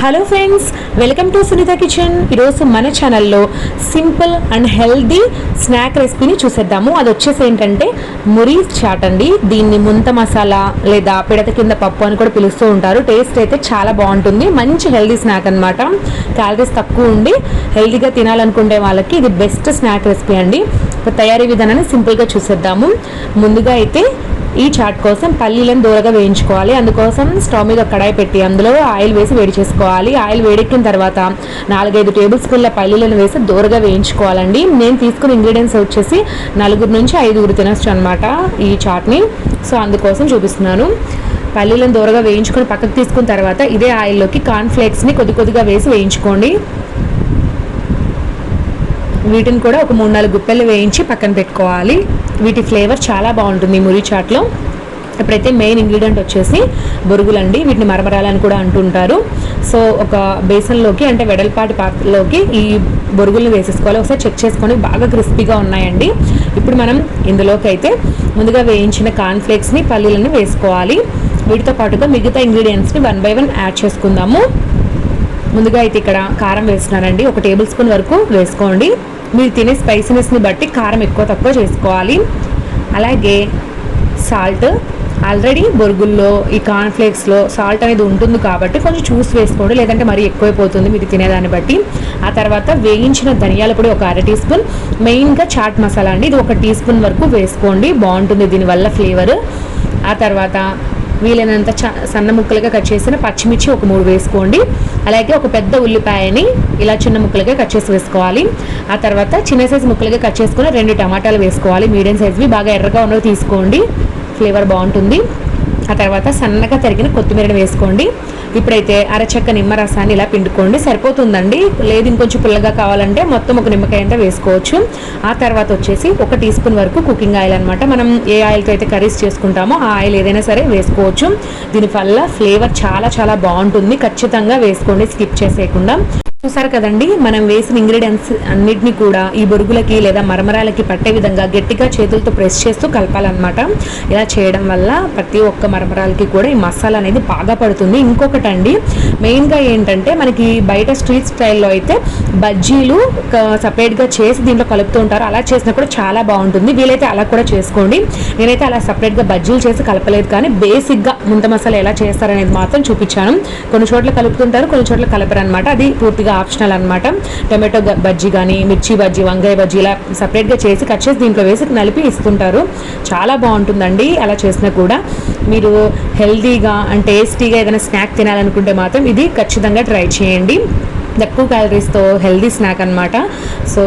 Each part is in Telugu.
Hello friends welcome to Sunitha kitchen ఈరోజు మన ఛానల్లో సింపుల్ అండ్ హెల్దీ స్నాక్ రెసిపీని చూసేద్దాము. అది వచ్చేసి ఏంటంటే మురి చాట్ అండి. దీన్ని ముంత మసాలా లేదా పిడత కింద పప్పు అని కూడా పిలుస్తూ ఉంటారు. టేస్ట్ అయితే చాలా బాగుంటుంది. మంచి హెల్దీ స్నాక్ అనమాట క్యాలరీస్ తక్కువ ఉండి హెల్దీగా తినాలనుకునే వాళ్ళకి ఇది బెస్ట్ స్నాక్ రెసిపీ అండి. తయారీ విధానాన్ని సింపుల్గా చూసేద్దాము. ముందుగా అయితే ఈ చాట్ కోసం పల్లీలను దూరగా వేయించుకోవాలి. అందుకోసం స్టవ్ మీద కడాయి పెట్టి అందులో ఆయిల్ వేసి వేడి చేసుకోవాలి. ఆయిల్ వేడెక్కిన తర్వాత నాలుగైదు టేబుల్ స్పూన్ల పల్లీలను వేసి దూరగా వేయించుకోవాలండి. నేను తీసుకున్న ఇంగ్రీడియంట్స్ వచ్చేసి నలుగురు నుంచి ఐదుగురు తినచ్చు అనమాట ఈ చాట్ని. సో అందుకోసం చూపిస్తున్నాను. పల్లీలను దూరగా వేయించుకొని పక్కకు తీసుకున్న తర్వాత ఇదే ఆయిల్లోకి కార్న్ఫ్లేక్స్ని కొద్ది కొద్దిగా వేసి వేయించుకోండి. వీటిని కూడా ఒక మూడు నాలుగు గుప్పెలు వేయించి పక్కన పెట్టుకోవాలి. వీటి ఫ్లేవర్ చాలా బాగుంటుంది మురి చాట్లో. ఇప్పుడైతే మెయిన్ ఇంగ్రీడియంట్ వచ్చేసి బొరుగులండి. వీటిని మరమరాలని కూడా అంటుంటారు. సో ఒక బేసన్లోకి అంటే వెడల్పాటి పాత్రలోకి ఈ బొరుగులను వేసేసుకోవాలి. ఒకసారి చెక్ చేసుకొని బాగా క్రిస్పీగా ఉన్నాయండి. ఇప్పుడు మనం ఇందులోకి అయితే ముందుగా వేయించిన కార్న్ఫ్లేక్స్ని పల్లీలని వేసుకోవాలి. వీటితో పాటుగా మిగతా ఇంగ్రీడియంట్స్ని వన్ బై వన్ యాడ్ చేసుకుందాము. ముందుగా అయితే ఇక్కడ కారం వేస్తున్నానండి. ఒక టేబుల్ స్పూన్ వరకు వేసుకోండి. మీరు తినే స్పైసీనెస్ని బట్టి కారం ఎక్కువ తక్కువ చేసుకోవాలి. అలాగే సాల్ట్ ఆల్రెడీ బొరుగుల్లో ఈ కార్న్ఫ్లేక్స్లో సాల్ట్ అనేది ఉంటుంది కాబట్టి కొంచెం చూసి వేసుకోండి. లేదంటే మరీ ఎక్కువైపోతుంది మీరు తినేదాన్ని బట్టి. ఆ తర్వాత వేయించిన ధనియాల పొడి ఒక అర టీ స్పూన్ మెయిన్గా చాట్ మసాలా అండి. ఇది ఒక టీ స్పూన్ వరకు వేసుకోండి. బాగుంటుంది దీనివల్ల ఫ్లేవర్ ఆ తర్వాత వీలైనంత చ సన్న ముక్కలుగా కట్ చేసిన పచ్చిమిర్చి ఒక మూడు వేసుకోండి. అలాగే ఒక పెద్ద ఉల్లిపాయని ఇలా చిన్న ముక్కలుగా కట్ చేసి వేసుకోవాలి. ఆ తర్వాత చిన్న సైజు ముక్కలుగా కట్ చేసుకుని రెండు టమాటాలు వేసుకోవాలి. మీడియం సైజువి బాగా ఎర్రగా ఉన్నవి తీసుకోండి. ఫ్లేవర్ బాగుంటుంది. ఆ తర్వాత సన్నగా తరిగిన కొత్తిమీరని వేసుకోండి. ఇప్పుడైతే అరచక్క నిమ్మరసాన్ని ఇలా పిండుకోండి. సరిపోతుందండి? లేదు ఇంకొంచెం పుల్లగా కావాలంటే మొత్తం ఒక నిమ్మకాయ అంతా వేసుకోవచ్చు. ఆ తర్వాత వచ్చేసి ఒక టీ స్పూన్ వరకు కుకింగ్ ఆయిల్ అనమాట మనం ఏ ఆయిల్తో అయితే కర్రీస్ చేసుకుంటామో ఆ ఆయిల్ ఏదైనా సరే వేసుకోవచ్చు. దీని వల్ల ఫ్లేవర్ చాలా చాలా బాగుంటుంది. ఖచ్చితంగా వేసుకోండి స్కిప్ చేసేయకుండా. చూసారు కదండి మనం వేసిన ఇంగ్రీడియంట్స్ అన్నిటిని కూడా ఈ బొరుగులకి లేదా మరమరాలకి పట్టే విధంగా గట్టిగా చేతులతో ప్రెస్ చేస్తూ కలపాలన్నమాట. ఇలా చేయడం వల్ల ప్రతి ఒక్క మరమరాలకి కూడా ఈ మసాలా అనేది బాగా పడుతుంది. ఇంకొకటి అండి మెయిన్గా ఏంటంటే మనకి బయట స్ట్రీట్ స్టైల్లో అయితే బజ్జీలు సపరేట్గా చేసి దీంట్లో కలుపుతూ ఉంటారు. అలా చేసినా కూడా చాలా బాగుంటుంది. వీలైతే అలా కూడా చేసుకోండి. నేనైతే అలా సపరేట్గా బజ్జీలు చేసి కలపలేదు కానీ బేసిక్గా ముంత మసాలా ఎలా చేస్తారనేది మాత్రం చూపించాను. కొన్ని చోట్ల కలుపుతుంటారు కొన్ని చోట్ల కలపరు అనమాట అది పూర్తిగా ఆప్షనల్ అనమాట టొమాటో బజ్జీ కానీ మిర్చి బజ్జీ వంకాయ బజ్జీ ఇలా సపరేట్గా చేసి కట్ చేసి దీంట్లో వేసి నలిపి ఇస్తుంటారు. చాలా బాగుంటుందండి అలా చేసినా కూడా. మీరు హెల్తీగా అండ్ టేస్టీగా ఏదైనా స్నాక్ తినాలనుకుంటే మాత్రం ఇది ఖచ్చితంగా ట్రై చేయండి. తక్కువ క్యాలరీస్తో హెల్దీ స్నాక్ అనమాట సో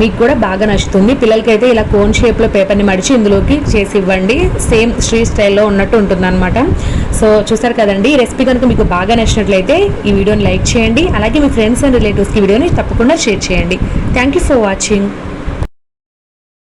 మీకు కూడా బాగా నచ్చుతుంది. పిల్లలకైతే ఇలా కోన్ షేప్లో పేపర్ని మడిచి ఇందులోకి చేసి ఇవ్వండి. సేమ్ స్ట్రీట్ స్టైల్లో ఉన్నట్టు ఉంటుంది అనమాట సో చూసారు కదండి? ఈ రెసిపీ కనుక మీకు బాగా నచ్చినట్లయితే ఈ వీడియోని లైక్ చేయండి. అలాగే మీ ఫ్రెండ్స్ అండ్ రిలేటివ్స్కి వీడియోని తప్పకుండా షేర్ చేయండి. Thank you for watching